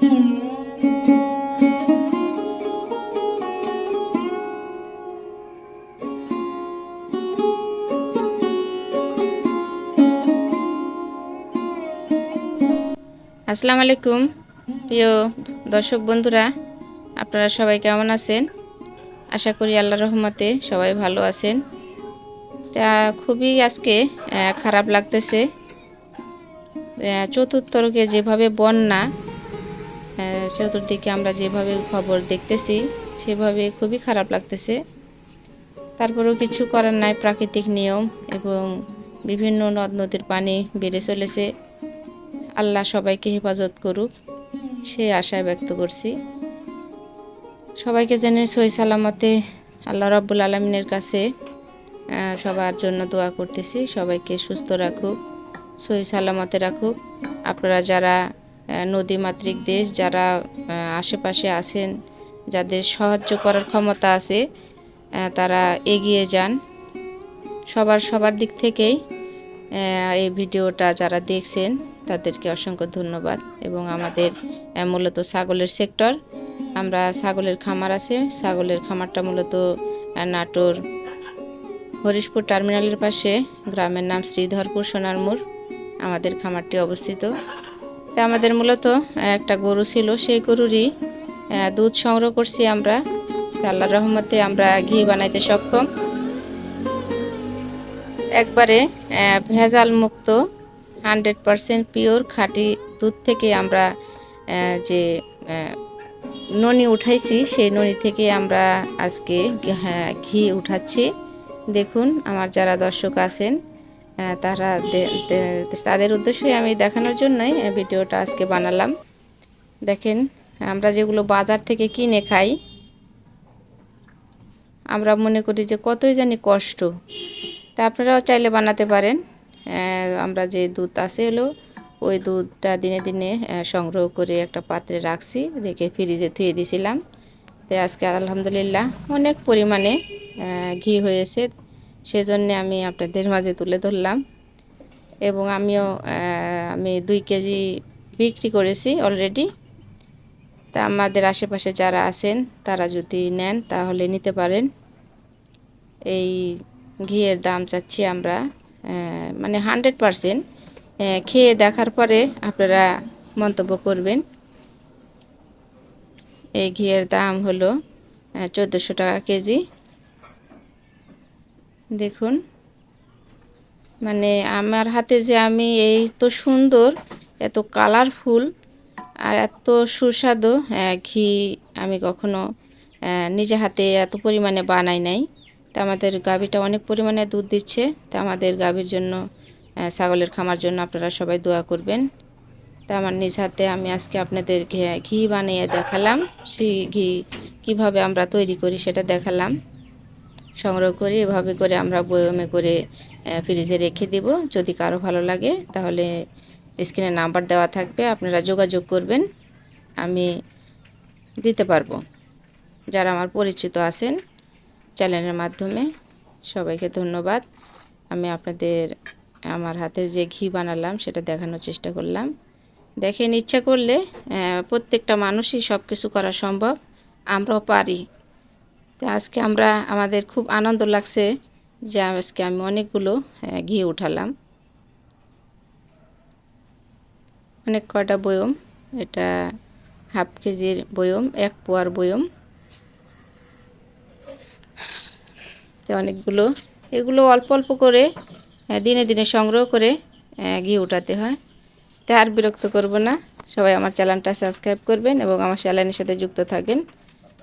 আসসালামু আলাইকুম। প্রিয় দর্শক বন্ধুরা আপনারা সবাই কেমন আছেন? আশা করি আল্লাহ রহমতে সবাই ভালো আছেন। তা খুবই আজকে খারাপ লাগতেছে। আহ, চতুর্থকে যেভাবে বন্যা চতুর্দিকে আমরা যেভাবে খবর দেখতেছি, সেভাবে খুবই খারাপ লাগতেছে। তারপরেও কিছু করার নাই, প্রাকৃতিক নিয়ম এবং বিভিন্ন নদ নদীর পানি বেড়ে চলেছে। আল্লাহ সবাইকে হেফাজত করুক, সে আশায় ব্যক্ত করছি। সবাইকে জেনে সই সালামতে আল্লাহ রাব্বুল আলমিনের কাছে সবার জন্য দোয়া করতেছি। সবাইকে সুস্থ রাখুক সই সালামতে রাখুক। আপনারা যারা নদীমাতৃক দেশ যারা আশেপাশে আছেন, যাদের সাহায্য করার ক্ষমতা আছে তারা এগিয়ে যান। সবার সবার দিক থেকেই এই ভিডিওটা যারা দেখছেন, তাদেরকে অসংখ্য ধন্যবাদ। এবং আমাদের মূলত ছাগলের সেক্টর, আমরা ছাগলের খামার আছে, ছাগলের খামারটা মূলত নাটোর, হরিশপুর টার্মিনালের পাশে, গ্রামের নাম শ্রীধরপুর সোনারমুড় আমাদের খামারটি অবস্থিত। তা আমাদের মূলত একটা গরু ছিল। সেই গরুরই দুধ সংগ্রহ করছি আমরা। তা আল্লাহর রহমতে আমরা ঘি বানাইতে সক্ষম। একবারে ভেজাল মুক্ত হান্ড্রেড পারসেন্ট পিওর খাঁটি দুধ থেকে আমরা যে ননি উঠাইছি, সেই ননি থেকে আমরা আজকে ঘি- উঠাচ্ছি। দেখুন, আমার যারা দর্শক আছেন তারা দে- দে- তাদের উদ্দেশ্যে আমি দেখানোর জন্যই ভিডিওটা আজকে বানালাম। দেখেন, আমরা যেগুলো বাজার থেকে কিনে খাই, আমরা মনে করি যে কতই জানি কষ্ট। তা আপনারাও চাইলে বানাতে পারেন। আমরা যে দুধ আছে হলো ওই দুধটা দিনে দিনে সংগ্রহ করে একটা পাত্রে রাখছি, রেখে ফ্রিজে ধুয়ে দিয়েছিলাম তো আজকে আলহামদুলিল্লাহ অনেক পরিমাণে ঘি হয়েছে। সেজন্যে আমি আপনাদের মাঝে তুলে ধরলাম। এবং আমিও আমি দুই কেজি বিক্রি করেছি অলরেডি তা আমাদের আশেপাশে যারা আছেন, তারা যদি নেন তাহলে নিতে পারেন। এই ঘিয়ের দাম চাচ্ছি আমরা মানে হান্ড্রেড পারসেন্ট খেয়ে দেখার পরে আপনারা মন্তব্য করবেন। এই ঘিয়ের দাম হলো চোদ্দোশো টাকা কেজি। দেখুন। মানে আমার হাতে যে আমি এই তো সুন্দর এত কালারফুল আর এত সুস্বাদু আহ, ঘি আমি কখনো আহ, নিজে হাতে এত পরিমাণে বানাই নাই। তা আমাদের গাভীটা অনেক পরিমাণে দুধ দিচ্ছে। তা আমাদের গাভীর জন্য ছাগলের খামার জন্য আপনারা সবাই দোয়া করবেন। তা আমার নিজ হাতে আমি আজকে আপনাদের ঘি বানিয়ে দেখালাম। সেই ঘি কীভাবে আমরা তৈরি করি সেটা দেখালাম। সংগ্রহ করি, এভাবে করে আমরা বয়মে করে ফ্রিজে রেখে দেব। যদি কারও ভালো লাগে, তাহলে স্ক্রিনে নাম্বার দেওয়া থাকবে, আপনারা যোগাযোগ করবেন, আমি দিতে পারব। যারা আমার পরিচিত আছেন চ্যানেলের মাধ্যমে, সবাইকে ধন্যবাদ। আমি আপনাদের, আমার হাতের যে ঘি বানালাম, সেটা দেখানোর চেষ্টা করলাম। দেখেন, ইচ্ছা করলে প্রত্যেকটা মানুষই সব কিছু করা সম্ভব। আমরাও পারি। তো আজকে আমরা, আমাদের খুব আনন্দ লাগছে যে আজকে আমি অনেকগুলো ঘি উঠালাম। অনেক কয়টা বয়ম? এটা হাফ কেজির বয়ম, এক পোয়ার বয়ম। তো অনেকগুলো, এগুলো অল্প অল্প করে দিনে দিনে সংগ্রহ করে ঘি উঠাতে হয়। তাই আর বিরক্ত করব না। সবাই আমার চ্যানেলটা সাবস্ক্রাইব করবেন এবং আমার চ্যানেলের সাথে যুক্ত থাকেন।